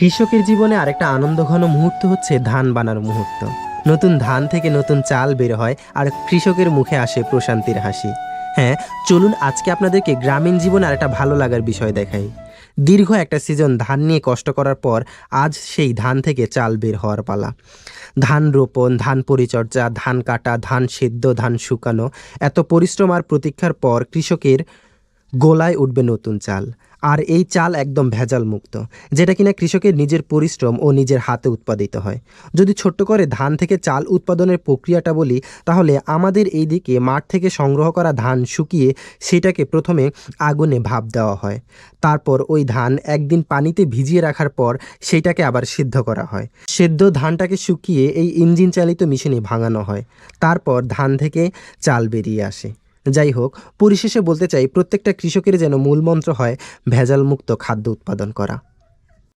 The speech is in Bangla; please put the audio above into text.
কৃষকের জীবনে আরেকটা আনন্দঘন মুহূর্ত হচ্ছে ধান বানার মুহূর্ত। নতুন ধান থেকে নতুন চাল বের হয় আর কৃষকের মুখে আসে প্রশান্তির হাসি। হ্যাঁ চলুন আজকে আপনাদেরকে গ্রামীণ জীবনে আরেকটা ভালো লাগার বিষয় দেখাই। দীর্ঘ একটা সিজন ধান নিয়ে কষ্ট করার পর আজ সেই ধান থেকে চাল বের হওয়ার পালা। ধান রোপণ, ধান পরিচর্যা, ধান কাটা, ধান সেদ্ধ, ধান শুকানো, এত পরিশ্রম আর প্রতীক্ষার পর কৃষকের গোলায় উঠবে নতুন চাল। আর এই চাল একদম ভেজাল মুক্ত যেটা কিনা কৃষকের নিজের পরিশ্রম ও নিজের হাতে উৎপাদিত হয়। যদি ছোট্ট করে ধান থেকে চাল উৎপাদনের প্রক্রিয়াটা বলি, তাহলে আমাদের এই দিকে মাঠ থেকে সংগ্রহ করা ধান শুকিয়ে সেটাকে প্রথমে আগুনে ভাপ দেওয়া হয়। তারপর ওই ধান একদিন পানিতে ভিজিয়ে রাখার পর সেটাকে আবার সিদ্ধ করা হয়। সেদ্ধ ধানটাকে শুকিয়ে এই ইঞ্জিন চালিত মেশিনে ভাঙানো হয়। তারপর ধান থেকে চাল বেরিয়ে আসে। যাই হোক পরিশেষে বলতে চাই প্রত্যেকটা কৃষকের যেন মূলমন্ত্র হয় ভেজালমুক্ত খাদ্য উৎপাদন করা।